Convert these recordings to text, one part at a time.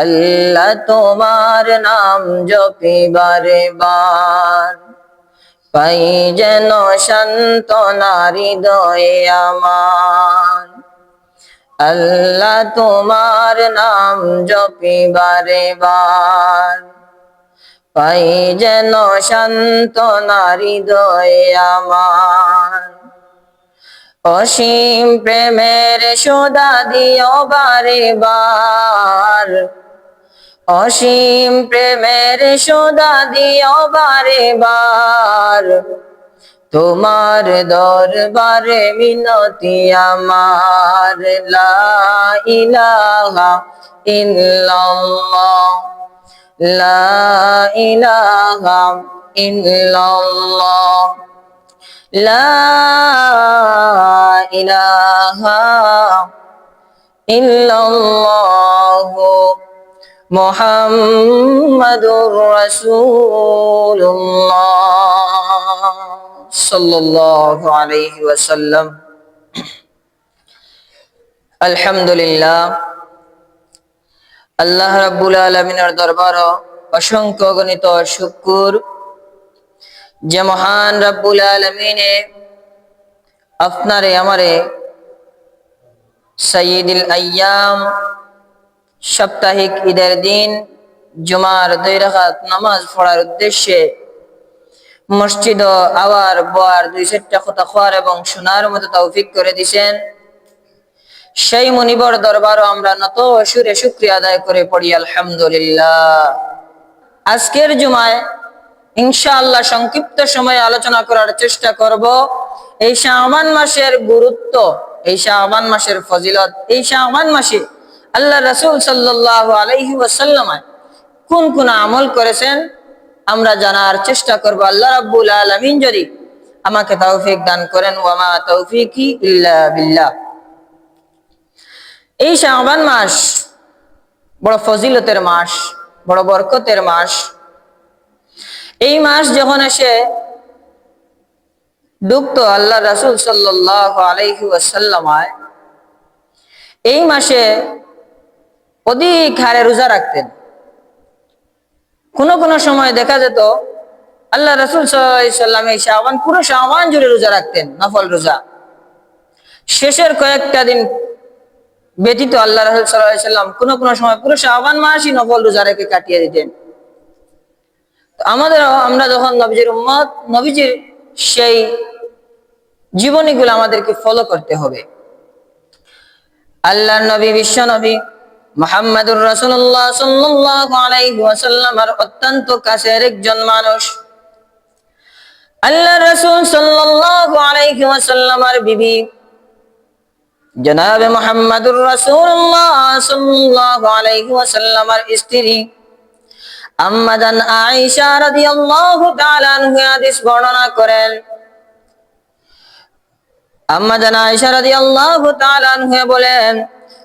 আল্লাহ তোমার নাম জপি বারে বার পাই যেন শান্ত হৃদয়ে আমার। আল্লাহ তোমার নাম জপি বারে বার পাই যেন শান্ত হৃদয়ে আমার। অসীম প্রেমের সোদা দিও বারে বার অসীম প্রেমের সোদা দিও বারে বার। তোমার দরবারে মিনতি আমার। লা ইলাহা ইল্লাল্লাহ। লা ইলাহা ইল্লাল্লাহ। লা ইলাহা ইল্লাল্লাহ। মুহাম্মাদুর রাসূলুল্লাহ সাল্লাল্লাহু আলাইহি ওয়াসাল্লাম। আলহামদুলিল্লাহ। আল্লাহ রাব্বুল আলামিনের দরবার অসংখ্য গণিত শুকুর। যে মহান রাব্বুল আলমিনে আপনারে, আমারে সঈদুল আয়াম সাপ্তাহিক ঈদের দিন, জুমার দুই রাখাত নামাজ পড়ার উদ্দেশ্যে মসজিদ আওয়ার বোয়ার দুই চারটা কথা খোয়ার এবং শোনার মতো তৌফিক করে দিছেন। সেই মনিবর দরবারও আমরা নত সুরে শুক্রিয়া আদায় করে পড়ি, আলহামদুলিল্লাহ। আজকের জুমায় ইনশাআল্লাহ সংক্ষিপ্ত সময়ে আলোচনা করার চেষ্টা করব। এই শাহবান মাসের গুরুত্ব, এই শাহবান মাসের ফজিলত, এই শাহবান মাসে আল্লাহ রসুল সাল্লাহ আলহি কোন কোন আমল করেছেন? আমরা জানার চেষ্টা করব, আল্লাহ রাব্বুল আলমিন যদি আমাকে তৌফিক দান করেন, ওয়ামা তৌফিকি ইল্লা এই শাহবান মাস বড় ফজিলতের মাস, বড় বরকতের মাস। এই মাস যখন এসে ডুবতো আল্লাহ রাসুল সাল্লাহ আলাইহি ওয়াসাল্লামায় এই মাসে অধিক হারে রোজা রাখতেন। কোনো কোনো সময় দেখা যেত, আল্লাহ রসুল সাল্লাম পুরো শাহবান জুড়ে রোজা রাখতেন, নফল রোজা। শেষের কয়েকটা দিন ব্যতীত আল্লাহ রসুল সাল্লাম কোনো কোনো সময় পুরো শাহবান মাসই নফল রোজা রেখে কাটিয়ে দিতেন। আমাদের আমরা যখন নবীজির উম্মত, নবীজির সেই জীবনীগুলো আমাদেরকে ফলো করতে হবে। আল্লাহ নবী, বিশ্ব নবী মোহাম্মদুর রসুল্লাহ সাল্লাল্লাহু আলাইহি ওয়াসাল্লামের অত্যন্ত কাছের একজন মানুষ। আল্লাহ রসুল সাল্লাল্লাহু আলাইহি ওয়াসাল্লামের বিবি। জনাবে মোহাম্মদুর রসুল্লাহ সাল্লাল্লাহু আলাইহি ওয়াসাল্লামের স্ত্রী। আম্মাজান আয়েশা রাদিয়াল্লাহু তাআলা আনহা হাদিস বর্ণনা করেন। আম্মাজান আয়েশা রাদিয়াল্লাহু তাআলা আনহা বলেন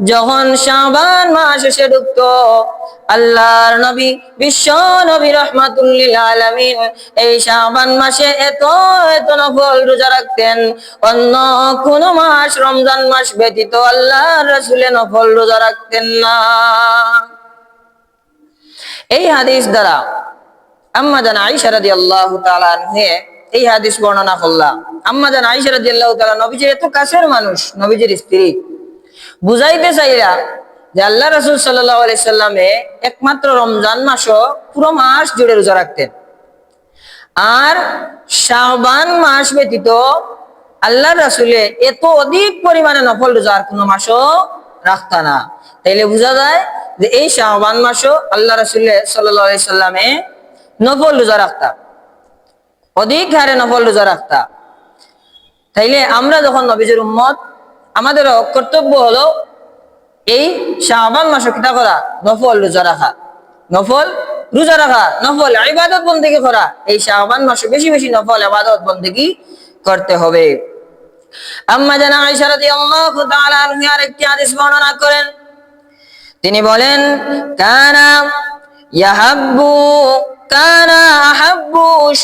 যখন শাবান মাস এসে ঢুকতো, আল্লাহর নবী, বিশ্ব নবী রহমাতুল্লিল আলামিন এই শাবান মাসে এত এত নফল রোজা রাখতেন। অন্য কোন মাস, রমজান মাস ব্যতীত আল্লাহর রাসূলে নফল রোজা রাখতেন না। এই হাদিস দ্বারা আম্মা জান আয়েশা রাদিয়াল্লাহু তাআলা আনহা এই হাদিস বর্ণনা করলাম। আম্মা জান আয়েশা রাদিয়াল্লাহু তাআলা নবীজির এত কাছের মানুষ, নবীজির স্ত্রী। বুঝাইতে চাইরা যে আল্লাহ রাসূল সাল্লামে একমাত্র রমজান মাসও পুরো মাস জুড়ে রোজা রাখতেন। আর শাবান মাস ব্যতীত আল্লাহ রাসুলে এত অধিক পরিমাণে নফল রোজা আর কোনো মাসও রাখতা না। তাইলে বোঝা যায় যে এই শাহবান মাসও আল্লাহ রাসুল্লাহ সাল্লাহ সাল্লামে নফল রোজা রাখতা। অধিক হারে নফল রোজা রাখতা। তাইলে আমরা যখন নবীজের উম্মত আমাদের কর্তব্য হলো এই শাহবান মাসে কিতা করা নফল রোজা রাখা। নফল রোজা রাখা, নফল ইবাদত বন্দেগী করা। এই শাহবান মাসে বেশি বেশি নফল ইবাদত বন্দেগী করতে হবে। আম্মা জানা আয়েশা রাদিয়াল্লাহু তাআলা একটি হাদিস বর্ণনা করেন। তিনি বলেন, কানা ইয়াহাব্বু, কানা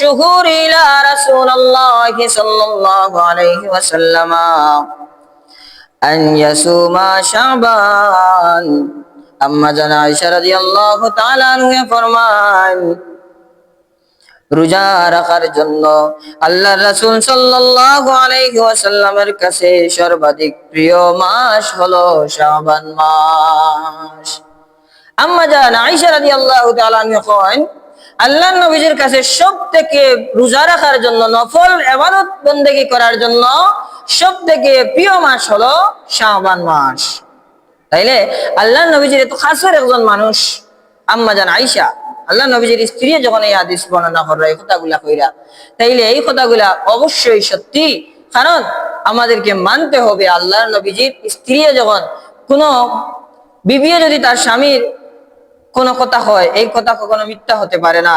শুহুর ইলা রাসূলুল্লাহ সাল্লাল্লাহু আলাইহি শাবান আম্মা জানা আয়েশা রাদিয়াল্লাহু তাআলা আনহা ফরমান রোজা রাখার জন্য আল্লাহ রাসূল সাল্লাল্লাহু আলাইহি ওয়াসাল্লামের কাছে সর্বাধিক প্রিয় মাস হলো শাবান মাস। আম্মা জান আয়েশা রাদিয়াল্লাহু তাআলা আনহা করেন আল্লাহ নবীজির কাছে সব থেকে রোজা রাখার জন্য নফল ইবাদত বন্দেগী করার জন্য সব থেকে প্রিয় মাস হলো শাবান মাস। তাইলে আল্লাহ নবীজির এত খাসের একজন মানুষ আম্মা জান আয়েশা আল্লাহ নবীজির স্ত্রী যখন এই হাদিস বর্ণনা করল, এই কথাগুলা কইরা, তাইলে এই কথাগুলা অবশ্যই সত্যি, কারণ আমাদেরকে মানতে হবে আল্লাহ নবীজির স্ত্রী যখন কোনো বিবিও যদি তার স্বামীর কোন কথা হয়, এই কথা কখনো মিথ্যা হতে পারে না।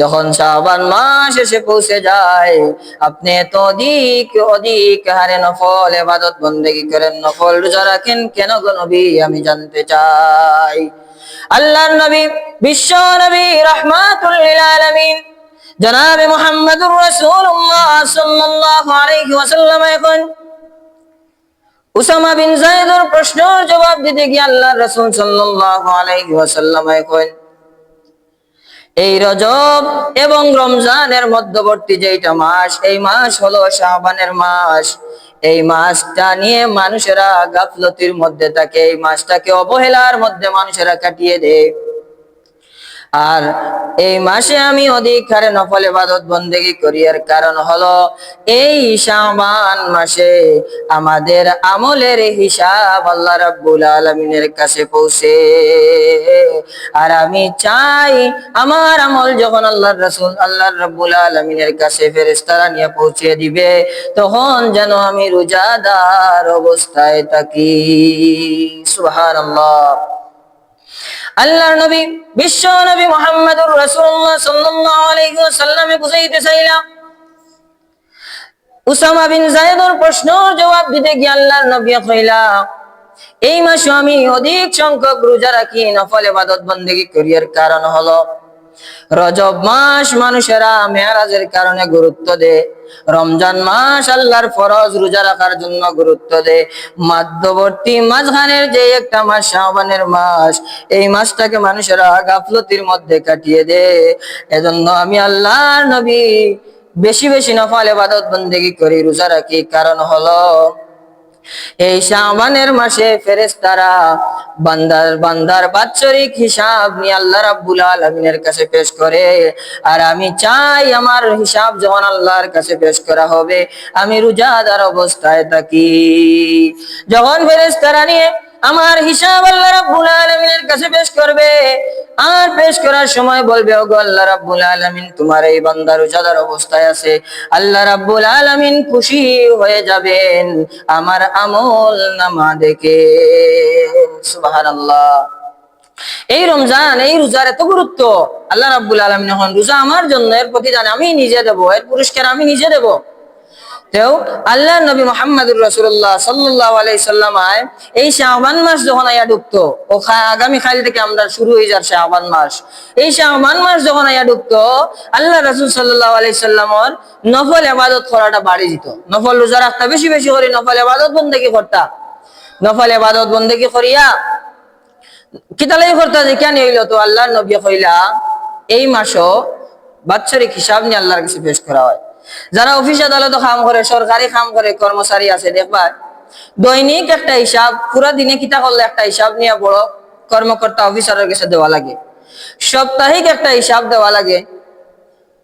যখন শাবান মাস এসে পৌঁছে যায়, আপনি তো অধিক অধিক হারে নফল, এবাদত বন্দেগি করেন, নফল রোজা রাখেন কেন গো আমি জানতে চাই। আল্লাহর নবী, বিশ্ব নবী, রহমাতুল লিল আলামিন, জনাবে মুহাম্মদুর রাসূলুল্লাহ সাল্লাল্লাহু আলাইহি ওয়াসাল্লাম এখন উসামা বিন যায়েদের প্রশ্নের জবাব দিতে গিয়ে আল্লাহর রাসূল সাল্লাল্লাহু আলাইহি ওয়াসাল্লাম এখন এই রজব এবং রমজানের মধ্যবর্তী যেটা মাস, এই মাস হলো শাহবানের মাস। এই মাসটা নিয়ে মানুষেরা গাফলতির মধ্যে থাকে, এই মাসটাকে অবহেলার মধ্যে মানুষেরা কাটিয়ে দেয়। আর এই মাসে আমি অধিক হারে নফল ইবাদত বন্দেগি করি এর কারণ হলো, এই শাবান মাসে আমাদের আমলের হিসাব আল্লাহ রাব্বুল আলামিনের কাছে পৌঁছে। আর আমি চাই আমার আমল যখন আল্লাহর রাসূল আল্লাহর রাব্বুল আলামিনের কাছে ফেরেশতারা নিয়ে পৌঁছে দিবে, তখন যেন আমি রোজাদার অবস্থায় থাকি। সুবহানাল্লাহ। আল্লাহর নবী, বিশ্ব নবী মোহাম্মদুর রাসূলুল্লাহ সাল্লাল্লাহু আলাইহি ওয়াসাল্লামে উসামা বিন প্রশ্নর জবাব দিতে গিয়ে আল্লাহর নবী কইলা, এই মাসে আমি অধিক সংখ্যক রোজা রাখি, নফল ইবাদত বندگی করিয়ার কারণ হলো রজব মাস মানুষেরা মেয়ারাজের কারণে গুরুত্ব দেয়। রমজান মাস আল্লাহর ফরজ রোজা রাখার জন্য গুরুত্ব দেয়। মধ্যবর্তী মাঝখানের যে একটা মাস শাবানের মাস, এই মাসটাকে মানুষেরা গাফলতির মধ্যে কাটিয়ে দেয়। এজন্য আমি আল্লাহর নবী বেশি বেশি নফল ইবাদত বন্দেগী করি, রোজা রাখি। কারণ হলো এই শাবানের মাসে ফেরেস্তারা বান্দার বান্দার বাৎসরিক হিসাব নিয়ে আল্লাহ রাব্বুল আলামিনের কাছে পেশ করে। আর আমি চাই আমার হিসাব যখন আল্লাহর কাছে পেশ করা হবে, আমি রোজাদার অবস্থায় থাকি। যখন ফেরেস্তারা নিয়ে আমার হিসাব আল্লাহ রাব্বুল আলামিনের কাছে পেশ করবে। আর পেশ করার সময় বলবে, ওগো আল্লাহ রাব্বুল আলামিন, তোমার এই বান্দা রোজাদার অবস্থায় আছে। আল্লাহ রাব্বুল আলামিন খুশি হয়ে যাবেন, আমার আমল নামা দেখে। সুবহানাল্লাহ। এই রমজান, এই রোজার এত গুরুত্ব। আল্লাহ রাব্বুল আলামিন এখন রোজা আমার জন্য, এর প্রতিদান আমি নিজে দেব, এর পুরস্কার আমি নিজে দেব। তেও আল্লাহ নবী মোহাম্মদুর রাসূলুল্লাহ সাল্লাল্লাহু আলাইহি সাল্লামায় এই শাবান মাস যখন আয়া ঢুকতো ও আগামী খালি থেকে আমরা শুরু হয়ে যার শাবান মাস। এই শাবান মাস যখন আয়া ঢুকতো আল্লাহ রাসূল সাল্লাল্লাহু আলাইহি সাল্লামর নফল ইবাদত করাটা বাড়ি যেত। নফল রোজা রাখতা, বেশি বেশি করে নফল ইবাদত বন্দেগী করতা। নফল ইবাদত বন্দেগী করিয়া কিতালাই করতে যে কেন হইল তো? আল্লাহ নবী কইলা, এই মাসও বাৎসরিক হিসাব নিয়ে আল্লাহর কাছে পেশ করা হয়। যারা অফিস আদালতে কাম করে, সরকারি কাম করে, কর্মচারী আছে, দেখবা, দৈনিক একটা হিসাব, পুরো দিনে কিতা করলে একটা হিসাব নিয়ে বড় কর্মকর্তা অফিসারের কাছে দেওয়া লাগে। সাপ্তাহিক একটা হিসাব দেওয়া লাগে।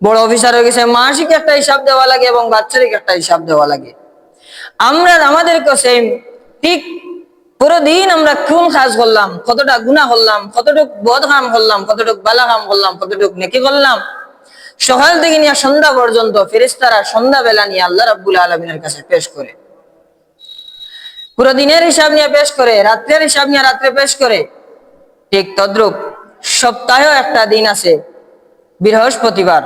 বড় অফিসারের কাছে মাসিক একটা হিসাব দেওয়া লাগে এবং বাৎসরিক একটা হিসাব দেওয়া লাগে। আমরা আমাদেরকে সেম ঠিক পুরো দিন আমরা কোন কাজ করলাম, কতটা গুণা করলাম, কতটুক বদ কাম করলাম, কতটুক বালা কাম করলাম, কতটুক নেকি করলাম সকাল থেকে নিয়ে সন্ধ্যা পর্যন্ত ফেরেস্তারা সন্ধ্যা বেলা নিয়ে আল্লাহ রাব্বুল আলমিনের কাছে পেশ করে। পুরো দিনের হিসাব নিয়ে পেশ করে, রাত্রের হিসাব নিয়ে রাত্রে পেশ করে। ঠিক তদ্রুপ সপ্তাহেও একটা দিন আছে, বৃহস্পতিবার।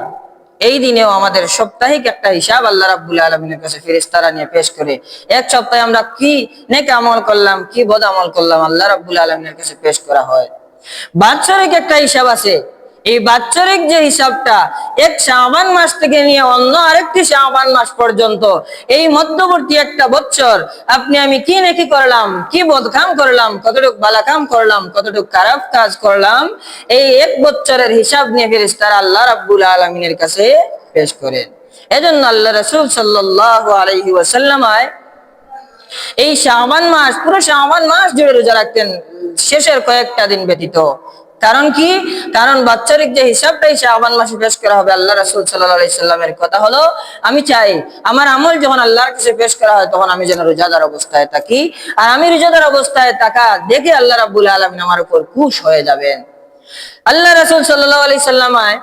এই দিনেও আমাদের সাপ্তাহিক একটা হিসাব আল্লাহ রাব্বুল আলমিনের কাছে ফেরেশতারা নিয়ে পেশ করে। এক সপ্তাহে আমরা কি নেক আমল করলাম, কি বদ আমল করলাম, আল্লাহ রাব্বুল আলমিনের কাছে পেশ করা হয়। বাৎসরিক একটা হিসাব আছে এই বাৎসরিক যে হিসাবটা, এক শাবান মাস থেকে নিয়ে অন্য আরেকটি শাবান মাস পর্যন্ত, এই মধ্যবর্তী একটা বছর আপনি আমি কি নাকি করলাম, কি বদকাম করলাম, কতটুক বালাকাম করলাম, কতটুক খারাপ কাজ করলাম, এই এক বছরের হিসাব নিয়ে ফেরেশতারা আল্লাহ রাব্বুল আলমিনের কাছে পেশ করেন। এজন্য আল্লাহ রসুল সাল্লাল্লাহু আলাইহি ওয়াসাল্লামায় এই শাবান মাস, পুরো শাবান মাস জুড়ে রোজা রাখতেন, শেষের কয়েকটা দিন ব্যতীত। কারণ কি? কারণ বাচ্চারিক যে হিসাবটা এই শাবান মাসে পেশ করা হবে আল্লাহ রাসূল আলাইহি সাল্লামের কথা হলো, আমি চাই আমার আমল যখন আল্লাহর কাছে পেশ করা হয় তখন আমি যেন রোজাদার অবস্থায় থাকি। আর আমি রোজাদার অবস্থায় থাকা দেখে আল্লাহ রাব্বুল আলামিন আমার উপর খুশ হয়ে যাবেন। আল্লাহ রাসূল সাল্লাল্লাহু আলি সাল্লামায়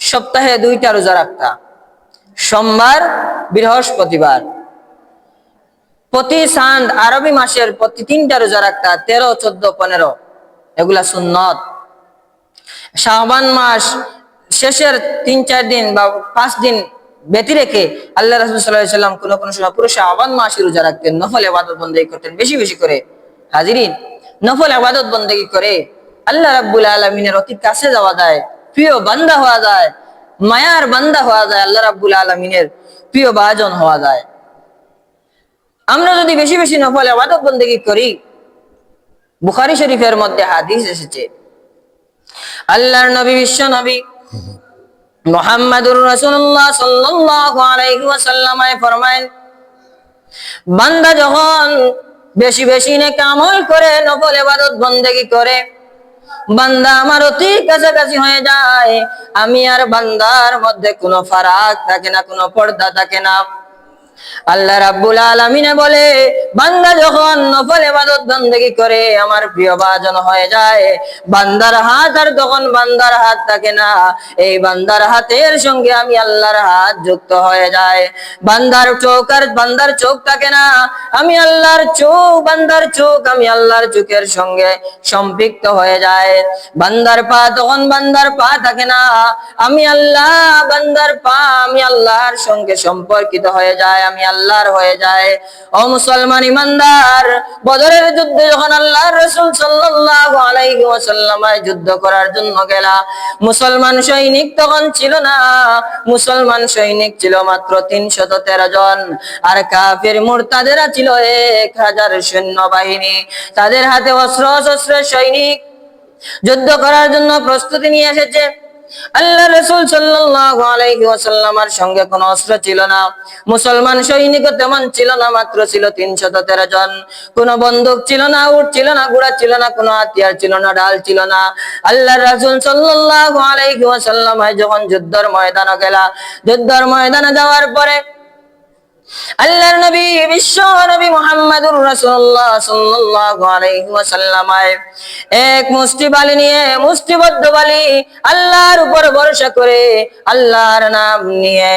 সপ্তাহে দুইটা রোজা রাখতা। সোমবার, বৃহস্পতিবার। প্রতি সান্দ আরবি মাসের প্রতি তিনটা রোজা রাখতা, তেরো, চোদ্দ, পনেরো। এগুলা সুন্নত। শাহবান মাস শেষের তিন, চার দিন বা পাঁচ দিন ব্যতি রেখে আল্লাহ রাসুল সাল্লাহ সাল্লাম কোনো কোনো সময় পুরো শাহবান মাসে রোজা রাখতেন। নফল আবাদত বন্দেগী করতেন, বেশি বেশি করে। হাজিরিন, নফল আবাদত বন্দেগী করে আল্লাহ রাব্বুল আলমিনের অতি কাছে যাওয়া যায়, প্রিয় বান্দা হওয়া যায়, মায়ার বান্দা হওয়া যায়, আল্লাহ রাব্বুল আলমিনের প্রিয় বাজন হওয়া যায়। আমরা যদি বেশি বেশি নফল আবাদত বন্দেগী করি, বুখারি শরীফের মধ্যে হাদিস এসেছে আল্লাহর নবী, বিশ্ব নবী। মোহাম্মদুর রাসূলুল্লাহ সাল্লাল্লাহু আলাইহি ওয়াসাল্লাম ফরমায়েন, বান্দা যখন বেশি বেশি নেক আমল করে, নফল ইবাদত বন্দেগী করে, বান্দা আমার অতি কাছাকাছি হয়ে যায়, আমি আর বান্দার মধ্যে কোনো ফারাক থাকে না, কোনো পর্দা থাকে না। আল্লাহ রাব্বুল আলামিনে বলে বান্দা যখন নফল ইবাদত বন্দেগী করে, আমার প্রিয় বাজন হয়ে যায়। বান্দার হাত আর তখন বান্দার হাত থাকে না। এই বান্দার হাতের সঙ্গে আমি আল্লাহর হাত যুক্ত হয়ে যায় বান্দার চোখ আর বান্দার চোখ থাকে না। আমি আল্লাহর চোখ, বান্দার চোখ, আমি আল্লাহর চোখের সঙ্গে সম্পৃক্ত হয়ে যায় বান্দার পা তখন বান্দার পা থাকে না। আমি আল্লাহ, বান্দার পা আমি আল্লাহর সঙ্গে সম্পর্কিত হয়ে যায় আমি আল্লাহর হয়ে যায় ও মুসলমান ইমানদার। বদরের যুদ্ধে যখন আল্লাহ রসুল সাল্লাল্লাহু আলাইহি ওয়াসাল্লামায় যুদ্ধ করার জন্য গেলা, মুসলমান সৈনিক তখন ছিল না। মুসলমান সৈনিক ছিল মাত্র তিনশত তেরো জন। আর কাফের মুরতাদেরা ছিল এক হাজার সৈন্য বাহিনী। তাদের হাতে অস্ত্র শস্ত্র সৈনিক। যুদ্ধ করার জন্য প্রস্তুতি নিয়ে এসেছে। আল্লাহ রসুল ওয়াসাল্লামের সঙ্গে কোনো অস্ত্র ছিল না। মুসলমান সৈনিক তেমন ছিল না, মাত্র ছিল তিনশত তেরো জন। কোন বন্দুক ছিল না উঠ ছিল না, ঘোড়া ছিল না, কোনো হাতিয়ার ছিল না, ডাল ছিল না। আল্লাহ রসুল সাল্লাহ আলাইহি ওয়াসাল্লাম যখন যুদ্ধর ময়দানে গেলা। যুদ্ধর ময়দানে যাওয়ার পরে আল্লাহর নবী, বিশ্ব নবী মুহাম্মদুর রাসূলুল্লাহ সাল্লাল্লাহু আলাইহি ওয়াসাল্লাম এক মুষ্টি বালি নিয়ে, মুষ্টিবদ্ধ বালি আল্লাহর উপর ভরসা করে আল্লাহর নাম নিয়ে,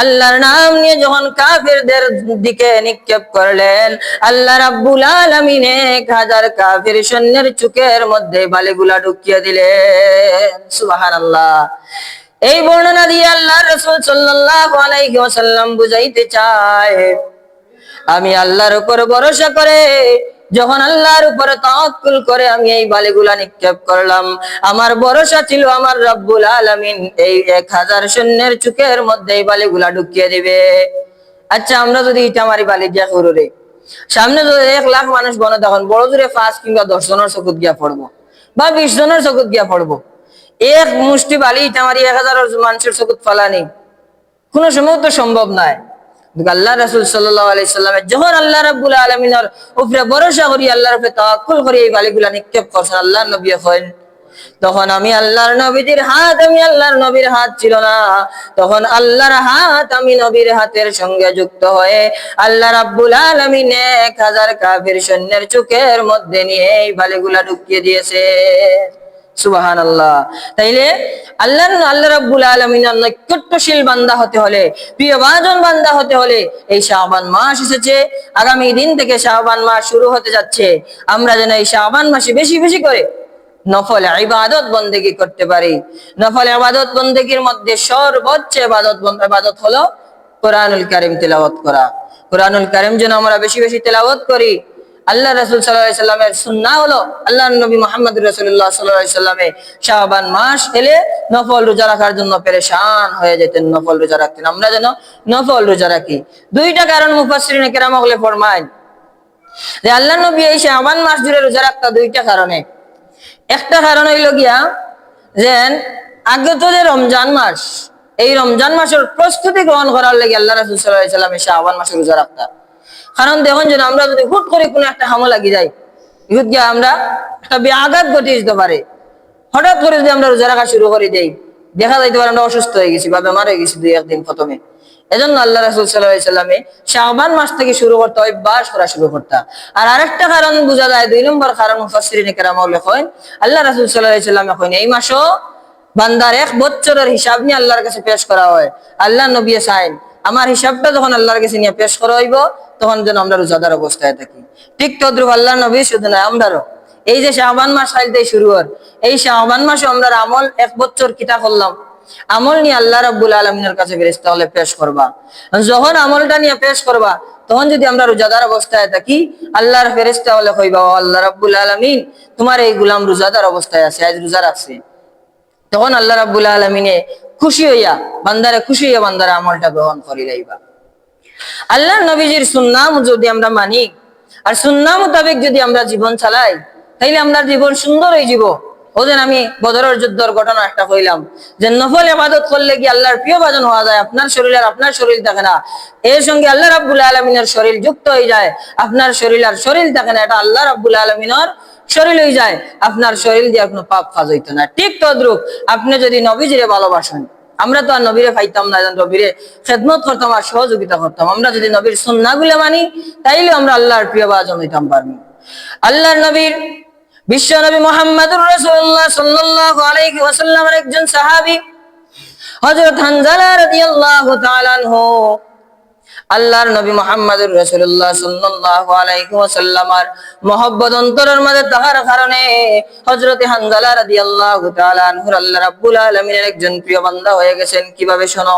আল্লাহর নাম নিয়ে যখন কাফিরদের দিকে নিক্ষেপ করলেন, আল্লাহ রাব্বুল আলামিন এক হাজার কাফির সৈন্যের চুকের মধ্যে বালিগুলা ঢুকিয়ে দিলেন। সুবহানাল্লাহ। এই বর্ণনা দিয়ে আল্লাহ রসুল ওয়াসাল্লাম বুঝাইতে চায়। আমি আল্লাহর উপর ভরসা করে, যখন আল্লাহর উপরে তাওয়াক্কুল করে, আমি এই বালিগুলা নিক্ষেপ করলাম। আমার ভরসা ছিল আমার রব্বুল আলামিন এই এক হাজার সৈন্যের চুকের মধ্যে এই বালিগুলা ঢুকিয়ে দিবে। আচ্ছা আমরা যদি ইটা মারি বালি দিয়া করুরে সামনে যদি এক লাখ মানুষ বনে, তখন বড় জোরে পাঁচ কিংবা দশ জনের চকুত গিয়া পড়ব বা বিশ জনের চকুত গিয়া পড়ব। এক মুষ্টি বালি ইটা মারি এক হাজার মানুষের চকুত ফালানি। কোনো সময় তো সম্ভব নয় আল্লাহ রাসুল সাল্লাহ আলাইসাল্লামের যখন আল্লাহ রাব্বুল আলমিনের উপরে ভরসা করি, আল্লাহর উপরে তাওয়াক্কুল করি, এই বালিগুলা নিক্ষেপ করছেন আল্লাহ নবী হন তখন আমি আল্লাহর নবীজির হাত, আমি আল্লাহর নবীর হাত ছিল না। তখন আল্লাহর হাত আমি নবীর হাতের সঙ্গে যুক্ত হয়ে আল্লাহ রাব্বুল আলামিন এক হাজার কাফির সৈন্যের চোখের মধ্যে নিয়ে এই বালিগুলা ঢুকিয়ে দিয়েছে। আমরা যেন এই শাহবান মাসে বেশি বেশি করে নফল ইবাদত বন্দেগি করতে পারি। নফল ইবাদত বন্দেগির মধ্যে সর্বোচ্চ ইবাদত বন- ইবাদত হলো কোরআনুল কারিম তেলাওয়াত করা। কোরআনুল কারিম যেন আমরা বেশি বেশি তেলাওয়াত করি। আল্লাহ রাসুল সাল্লামের সুন্না হলো আল্লাহ নবী মোহাম্মদ রসুল্লাহ সাল্লাহ সাল্লামে শাহবান মাস এলে নফল রোজা রাখার জন্য পেরেশান হয়ে যেতেন, নফল রোজা রাখতেন। আমরা যেন নফল রোজা রাখি। দুইটা কারণ মুফাসরিনে কেরাম হলে ফরমায়। যে আল্লাহ নবী এই শাহবান মাস জুড়ে রোজা রাখতা দুইটা কারণে। একটা কারণ হইল গিয়া যে আগে তো যে রমজান মাস, এই রমজান মাসের প্রস্তুতি গ্রহণ করার লাগে আল্লাহ রাসুল সাল্লাহ সাল্লামে শাহবান মাসে রোজা রাখতা। কারণ দেখুন যেন আমরা যদি হুট করে কোনো একটা হামলা লাগি যাই হুট গিয়া আমরা একটা ব্যাঘাত ঘটিয়ে দিতে পারে। হঠাৎ করে যদি আমরা রোজা রাখা শুরু করে দেই, দেখা যাইতে পারে আমরা অসুস্থ হয়ে গেছি বা বেমার হয়ে গেছি দুই, একদিন প্রথমে। এজন্য আল্লাহ রাসুল সাল্লাহ সাল্লামে শাহবান মাস থেকে শুরু করতে অভ্যাস করা শুরু করতা আর আরেকটা কারণ বোঝা যায়, দুই নম্বর কারণ মুফাসসিরিনে কেরাম লেখেন আল্লাহ রাসুল সাল্লাহ সাল্লাম এখন এই মাসও বান্দার এক বছরের হিসাব নিয়ে আল্লাহর কাছে পেশ করা হয়। আল্লাহ নবী সাইন আমার হিসাবটা যখন আল্লাহর কাছে নিয়ে পেশ করা হইব, তখন যেন আমরা রোজাদার অবস্থায় থাকি। ঠিক তদ্রুপ আল্লাহ নবী, শুধু নয় আমরারও। এই যে শাহবান মাস আইলতে শুরু হর এই শাহবান মাসে আমরা আমল এক বছর কিতা করলাম? আমল নিয়ে আল্লাহ রাব্বুল আলমিনের কাছে ফেরেস্তা হলে পেশ করবা। যখন আমলটা নিয়ে পেশ করবা, তখন যদি আমরা রোজাদার অবস্থায় থাকি, আল্লাহর ফেরেস্তা হলে কইবা আল্লাহ রাব্বুল আলমিন, তোমার এই গুলাম রোজাদার অবস্থায় আছে, আজ রোজা রাখছে। তখন আল্লাহ রাব্বুল আলমিনে খুশি হইয়া, বান্দারে খুশি হইয়া বান্দারে আমলটা গ্রহণ করি লাইবা। আল্লাহ নবীজির সুন্নাম যদি আমরা মানি, আর সুন্না মোতাবেক যদি আমরা জীবন চালাই, তাইলে আমরা জীবন সুন্দর হয়ে যাব ওদের আমি বদরের যুদ্ধর ঘটনা একটা কইলাম যে নফল ইবাদত করলে কি আল্লাহর প্রিয় বাজন হওয়া যায়? আপনার শরীর আর আপনার শরীর থাকে না। এর সঙ্গে আল্লাহ রাব্বুল আলমিনের শরীর যুক্ত হয়ে যায়। আপনার শরীর আর শরীর থাকে না। এটা আল্লাহ রাব্বুল আলমিনের শরীর হয়ে যায়, আপনার শরীর দিয়ে কোনো পাপ কাজ হইতো না। ঠিক তদ্রুপ আপনি যদি নবীজিরে ভালোবাসেন, আমরা তো আর নবীরে পাইতাম না নবীরে খেদমত করতাম আর সহযোগিতা করতাম। আমরা যদি নবীর সন্না গুলো মানি, তাইলে আমরা আল্লাহর প্রিয় বাজন হইতাম পারব। আল্লাহর নবীর বিশ্ব নবী মোহাম্মদুর রাসূলুল্লাহ সাল্লাল্লাহু আলাইহি ওয়াসাল্লামের একজন সাহাবী, হযরত হানজালা রাদিয়াল্লাহু তাআলা আনহু আল্লাহর নবী মুহাম্মদুর রাসূলুল্লাহ সাল্লাল্লাহু আলাইহি ওয়াসাল্লামার মহব্বত অন্তরের মধ্যে থাকার কারণে হযরতে হানজালা রাদিয়াল্লাহু তাআলা আনহুর আল্লাহ রাব্বুল আলামিনের একজন প্রিয় বান্দা হয়ে গেছেন। কীভাবে শোনো?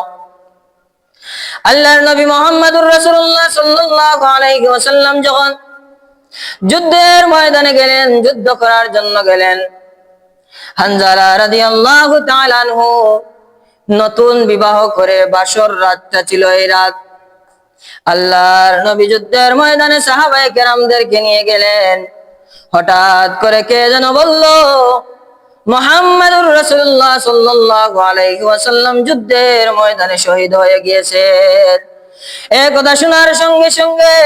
আল্লাহর নবী মুহাম্মদুর রাসূলুল্লাহ সাল্লাল্লাহু আলাইহি ওয়াসাল্লাম যখন যুদ্ধের ময়দানে গেলেন, যুদ্ধ করার জন্য গেলেন, হানজালা রাদিয়াল্লাহু তাআলা আনহু নতুন বিবাহ করে বাসর রাতটা ছিল এই রাত। আল্লাহর নবী যুদ্ধের ময়দানে কেরামদেরকে নিয়ে গেলেন। হঠাৎ করে কে যেন বলল, মোহাম্মদুর ওয়াসাল্লাম যুদ্ধের ময়দানে শহীদ হয়ে গিয়েছেন। এ কথা শোনার সঙ্গে সঙ্গে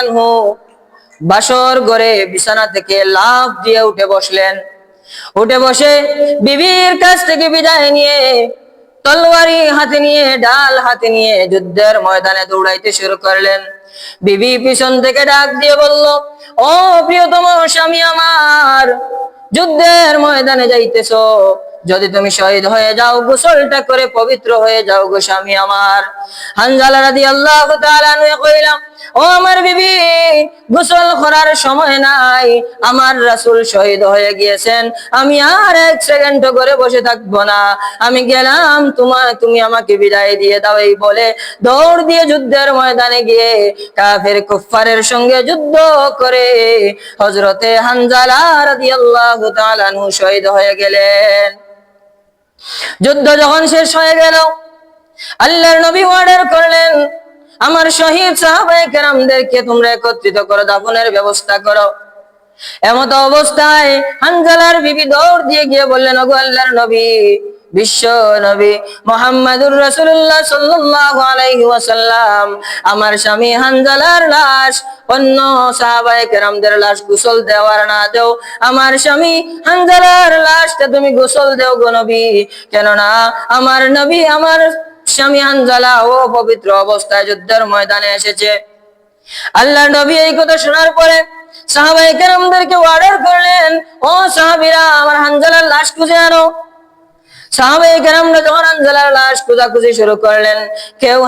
আনহু বাসর ঘরে বিছানা থেকে লাফ দিয়ে উঠে বসলেন। উঠে বসে বিবির কাছ থেকে বিদায় নিয়ে তলোয়ারি হাতে নিয়ে, ডাল হাতে নিয়ে যুদ্ধের ময়দানে দৌড়াইতে শুরু করলেন। বিবি পিছন থেকে ডাক দিয়ে বলল, ও প্রিয়তম স্বামী আমার, যুদ্ধের ময়দানে যাইতেছ। যদি তুমি শহীদ হয়ে যাও, গোসলটা করে পবিত্র হয়ে যাও গো স্বামী আমার। হানজালা রাদি আল্লাহ কইলাম ও আমার বিবি, গোসল করার সময় নাই। আমার রাসূল শহীদ হয়ে গিয়েছেন। আমি আর এক সেকেন্ড করে বসে থাকব না। আমি গেলাম তোমার তুমি আমাকে বিদায় দিয়ে দাও এই বলে দৌড় দিয়ে যুদ্ধের ময়দানে গিয়ে কাফের কুফারের সঙ্গে যুদ্ধ করে হজরতে হানজালা রাদিয়াল্লাহু তাআলা শহীদ হয়ে গেলেন। যুদ্ধ যখন শেষ হয়ে গেল, আল্লাহর নবী অর্ডার করলেন। আমার শহীদ সাহাবায়ে কেরামদেরকে তোমরা একত্রিত করো, দাফনের ব্যবস্থা করো। এমত অবস্থায় হানজালার বিবি দৌড় দিয়ে গিয়ে বললেন, ওগো আল্লাহর নবী, বিশ্ব নবী মোহাম্মদুর আলাইহি ওয়াসাল্লাম, আমার স্বামী হানজালার লাশ, অন্য সাহাবায়ে কেরামদের লাশ গোসল দেওয়ার না দেও, আমার স্বামী হানজালার লাশটা তুমি গোসল দেও গো নবী, কেননা আমার নবী আমার হানজালা ও পবিত্র অবস্থায় যুদ্ধের ময়দানে এসেছে। আল্লাহ নবী এই কথা শোনার পরে অর্ডার করলেন, ও সাহাবিরা, আমার হানজালার লাশ খুঁজে আনো। শুরু করলেন, কেউ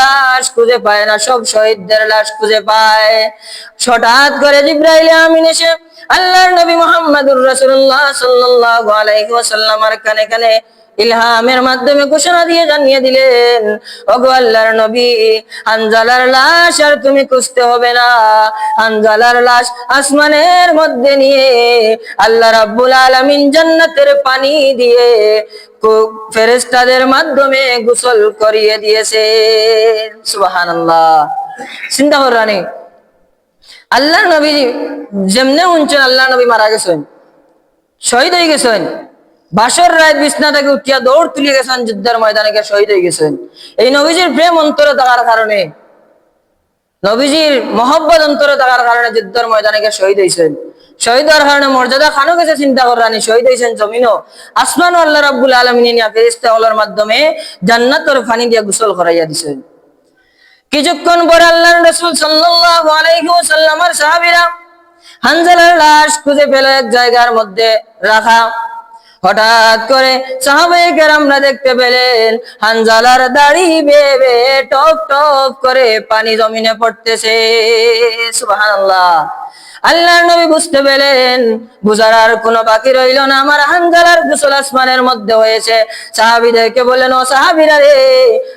লাশ পায় না, সব শহীদদের লাশ পায়। করে আল্লাহর নবী মুহাম্মদুর রাসূলুল্লাহ সাল্লাল্লাহু আলাইহি ওয়াসাল্লামের কানে কানে ইলহামের মাধ্যমে ঘোষণা দিয়ে জানিয়ে দিলেন, ওগো আল্লাহর নবী, হানজালার লাশ আর তুমি খুঁজতে হবে না। হানজালার লাশ আসমানের মধ্যে নিয়ে আল্লাহ রাব্বুল আলামিন জান্নাতের পানি দিয়ে ফেরেশতাদের মাধ্যমে গোসল করিয়ে দিয়েছে সুবহানাল্লাহ। চিন্তা করানি আল্লাহর নবী যেমনে শুনছেন আল্লাহ নবী মারা গেছেন, শহীদ হয়ে গেছেন। বাসর রায় বিছনা থেকে উঠিয়া দৌড় তুলে গেছেন, যুদ্ধের ময়দানে গিয়ে শহীদ হয়ে গেছেন। এই নবীজির প্রেম অন্তরে থাকার কারণে, নবীজির মহব্বত অন্তরে থাকার কারণে যুদ্ধের ময়দানে গিয়ে শহীদ হয়েছেন। শহীদ হওয়ার কারণে মর্যাদা খানো গেছে চিন্তা করানি শহীদ হয়েছেন জমিনও। আসমান আল্লাহ রাব্বুল আলমিন নিয়ে ফেরিস্তা হলার মাধ্যমে জান্নাতর ফানি দিয়ে গোসল করাইয়া দিছেন। কিছুক্ষণ পরে আল্লাহর রাসূল সাল্লাল্লাহু আলাইহি ওয়াসাল্লামের সাহাবীরা হানজালার লাশ খুঁজে পেল এক জায়গার মধ্যে রাখা। হঠাৎ করে সাহাবায়ে কেরামরা দেখতে পেলেন। হানজালার দাড়ি বেবে টপ টপ করে পানি জমিনে পড়তেছে। সুবহানাল্লাহ। আল্লাহর নবী বুঝতে পেলেন, বুঝার আর কোনো বাকি রইল না। আমার হানজালার গোসল আসমানের মধ্যে হয়েছে। সাহাবিদেরকে বললেন, ও সাহাবিরা রে,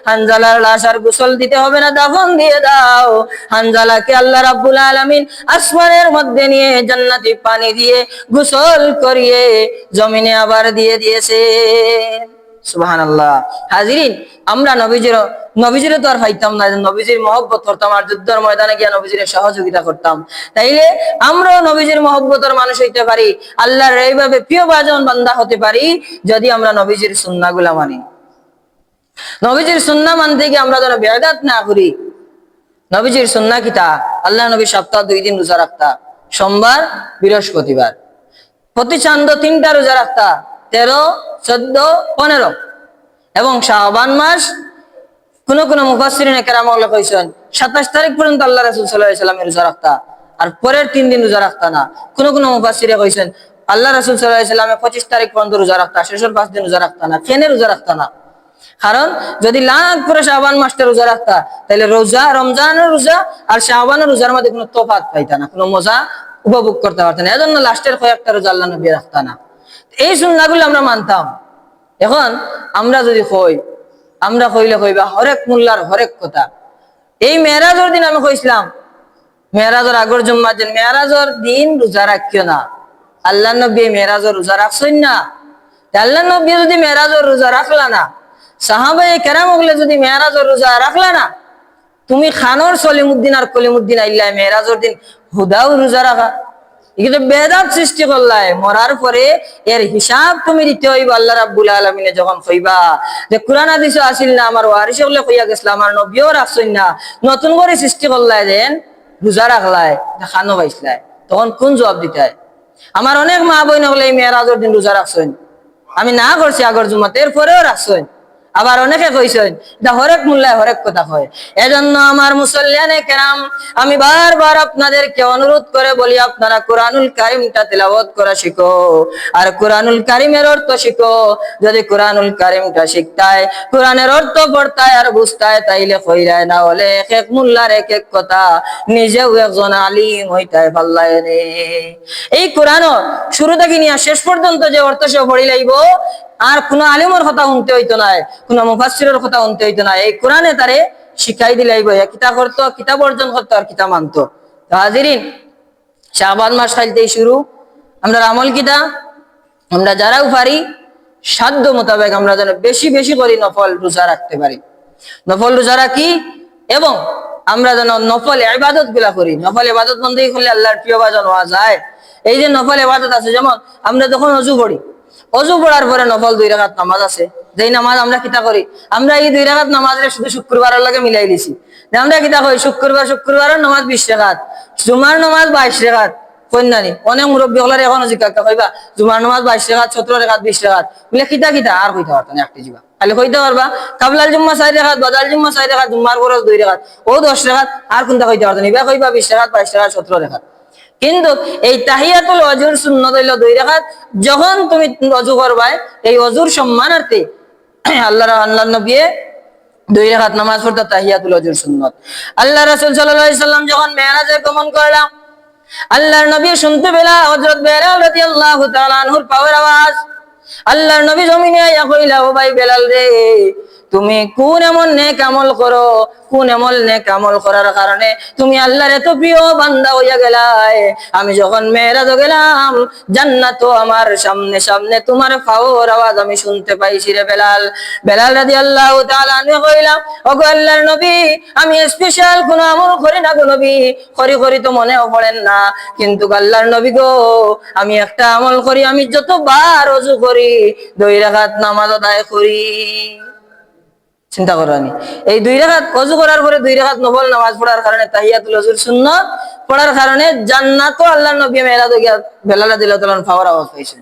হানজালার লাশ আর গোসল দিতে হবে না, দাফন দিয়ে দাও। হানজালাকে আল্লাহ রাব্বুল আলামিন আসমানের মধ্যে নিয়ে জান্নাতি পানি দিয়ে গোসল করিয়ে জমিনে আবার দিয়ে দিয়েছে সুবহানাল্লাহ। হাজিরিন, আমরা নবীজির নবীজির তো না মানি। নবীজির সুন্না মানতে গিয়ে আমরা যেন না করি, নবীজির সুন্না কিতা? আল্লাহ নবী সপ্তাহ দুই দিন রোজা রাখতা। সোমবার, বৃহস্পতিবার। প্রতি চান্দ তিনটা রোজা রাখতা। তেরো, চোদ্দ, পনেরো। এবং শাহবান মাস, কোন কোন মুফাসসিরিনে কেরামগুলো কইছেন, সাতাশ তারিখ পর্যন্ত আল্লাহ রাসূল সাল্লামের রোজা রাখতা, আর পরের তিন দিন রোজা রাখতা না। কোন কোন মুফাসসিরে কইছেন, আল্লাহ রাসূল সাল্লামে পঁচিশ তারিখ পর্যন্ত রোজা রাখতা, শেষের পাঁচ দিন রোজা রাখতা না। কেন রোজা রাখতা না? কারণ যদি লাখ করে শাহবান মাসটা রোজা রাখতা তাহলে রোজা, রমজানের রোজা আর শাহবানের রোজার মধ্যে কোনো তফাৎ পাইতা না, কোনো মজা উপভোগ করতে পারতেন এজন্য লাস্টের কয়েকটা রোজা আল্লাহ নবী রাখতা না। এই সুন্নাগুলো আমরা মানতাম। এখন আমরা যদি কই, আমরা কইলে কইবা, হরেক মোল্লার হরেক কথা। এই মেয়েরাজর দিন আমি কইছিলাম, মেয়েরাজর আগর জম্মা দিন, মেয়েরাজর দিন রোজা রাখিও না। আল্লাহ নবী মেয়েরাজর রোজা রাখছেন না। আল্লাহ নবী যদি মেয়েরাজর রোজা রাখলা না সাহাবাই কেরাম হলে যদি মেয়েরাজর রোজা রাখলা না, তুমি খানোর সলিমুদ্দিন আর কলিমুদ্দিন আইল্লা মেয়েরাজর দিন হুদাও রোজা রাখা। এগুলো বেদাত সৃষ্টি করলাই। মরার পরে এর হিসাব তুমি দিতে হইব আল্লাহ রাব্বুল আলমিনে যখন কইবা যে কোরআন হাদিস আসিল না, আমার ওয়ারিস হলে কইয়া গেছিল, আমার নবীও রাখছই না। নতুন করে সৃষ্টি করলাই দেন, রোজা রাখলাই খানো পাইছিলাই। তখন কোন জবাব দিতে আমার অনেক মা বই নগলে মেয়েরাজর দিন রোজা রাখছেন। আমি না করছি আগর জুমাতে এরপরেও রাখছেন। আবার অনেকে কইছেন এটা হরেক মূল্যায় হরেক কথা কয়। এজন্য আমার মুসল্লিয়ানে কেরাম, আমি বারবার আপনাদেরকে অনুরোধ করে বলি, আপনারা কোরআনুল কারিমটা তেলাওয়াত করা শিখো। আর কোরআনুল কারিমের অর্থ শিখো। যদি কোরআনুল কারিমটা শিখতায়, কোরআনের অর্থ পড়তায় আর বুঝতায়, তাইলে কইরায় না হলে এক এক মুল্লার এক এক কথা নিজেও একজন আলিম হইতায় পাল্লায় রে এই কোরআনর শুরু থেকে নিয়ে শেষ পর্যন্ত যে অর্থ সে পড়ি লাইব আর কোন আলিমর কথা শুনতে হইতো না কোন মুফাসসিরের কথা শুনতে হইতো না এই কোরআনে তারে শিখাই দিলাইব কিতা করতো কিতাব অর্জন করতো আর কিতা মানতো হাজিরিন শাহবান মাস খাইতেই শুরু। আমরা আমল কিতা? আমরা যারাও পারি, সাধ্য মোতাবেক আমরা যেন বেশি বেশি করে নফল রোজা রাখতে পারি। নফল রোজা রাখি এবং আমরা যেন নফল ইবাদতগুলা করি। নফল ইবাদত বন্ধী করলে আল্লাহর প্রিয় বাজন হওয়া যায়। এই যে নফল ইবাদত আছে, যেমন আমরা যখন অজু পড়ি অজু পড়ার পরে নফল দুই রাকাত নামাজ আছে। যেই নামাজ আমরা কিতা করি, আমরা এই দুই রাকাত নামাজে শুধু শুক্রবারের লগে মিলাই দিছি। আমরা কিতা করি, শুক্রবার শুক্রবারের নামাজ বিশ রাকাত, জুমার নামাজ বাইশ রাকাত, কন্যানি, অনেক মুরব্বী হলার এখনও জিজ্ঞাসা কইবা জুমার নামাজ বাইশ রেখাত সতেরো রেখাত বিশ রেখাত বলে, কিতা কিতা, আর কইতে পারতো না, একটি জিবা খালি কইতে পারবা, কাবলাল জুম্মা চাই রেখাত বাদাল জুম্মা চাই রেখাত জুম্মার বরস দুই রেখাত ও দশ রেখাত আর কোনটা কইতে পারতো না? কইবা, বিশ রেখাত বাইশ রেখাত সতেরো রেখাত কিন্তু এই তাহিয়াতুল অজুর সুন্নত হইল দুই রেখাত যখন তুমি অজু করবাই, এই অজুর সম্মানার্থে আল্লাহ আল্লাহ নবী দুই রাকাত নামাজ পড়তে তাহিয়াতুল অজুর সুন্নত। আল্লাহ রাসূল সাল্লাম যখন মেরাজে গমন করলাম, আল্লাহর নবী শুনতে পেলা হযরত বেলাল রাদিয়াল্লাহু তাআলা আনহুর পাওয়ার আওয়াজ, আল্লাহর নবী জমিনে আইয়া কইলা, ও ভাই বেলাল রে তুমি কোন এমন নেক আমল করো? কোন এমন নেক আমল করার কারণে তুমি আল্লাহর এত প্রিয় বান্দা হইয়া গেলাই। আমি যখন মেয়েরাজ গেলাম জান্নাত আমার সামনে সামনে তোমার ফাওর আওয়াজ আমি শুনতে পাইছি রে বেলাল। বেলাল রাদিয়াল্লাহু তাআলা আনহু কইলাম, ওগো আল্লাহর নবী, আমি স্পেশাল কোন আমল করি না গো নবী। করি করি তো মনেও পড়েন না। কিন্তু আল্লাহর নবী গো, আমি একটা আমল করি, আমি যতবার অজু করি, দুই রাকাত নামাজ আদায় করি। চিন্তা করানি এই দুই রাকাত অজু করার পরে দুই রাকাত নফল নামাজ পড়ার কারণে তাহিয়াতুল অজুর সুন্নত পড়ার কারণে জান্নাতও আল্লাহর নবী মেলাদ বেলালা তাআলা পাওয়ার আওয়াজ পাইছেন।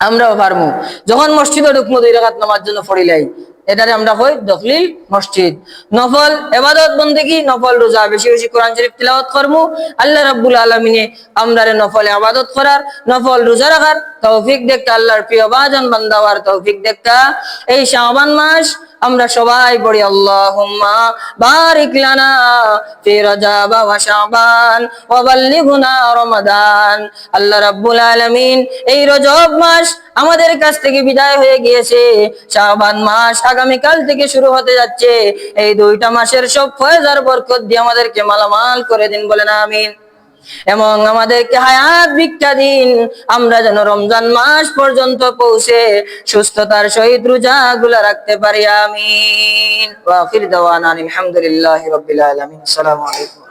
আমরাও পারমু। যখন মসজিদে ঢুকমু, দুই রাকাত নামাজ জন্য পড়িলাই। এটারে আমরা কই দখলিল মসজিদ। নফল এবাদত বন্দেগি নফল রোজা। বেশি বেশি কোরআন শরীফ তিলাওয়াত করমু। আল্লাহ রাব্বুল আলামিনে আমরারে নফলে আবাদত করার, নফল রোজা রাখার তৌফিক দেখতে। আল্লাহর প্রিয় বাজন বান্দাওয়ার তৌফিক দেখতা। এই শাবান মাস আমরা সবাই পড়ি, আল্লাহুম্মা বারিক লানা ফি রজব ওয়া শাবান ওয়া রমাদান। আল্লাহ রাব্বুল আলামিন এই রজব মাস আমাদের কাছ থেকে বিদায় হয়ে গিয়েছে। শাবান মাস আগামী কাল থেকে শুরু হতে যাচ্ছে। এই দুইটা মাসের সব ফয়েজ আর বরকত দিয়ে আমাদেরকে মালামাল করে দিন, বলেন আমিন। এবং আমাদেরকে হায়াত ভিক্ষা দিন। আমরা যেন রমজান মাস পর্যন্ত পৌঁছে সুস্থতার সহিত রোজা গুলা রাখতে পারি, আমিন। আলহামদুলিল্লাহ আলামিন। আসসালামু আলাইকুম।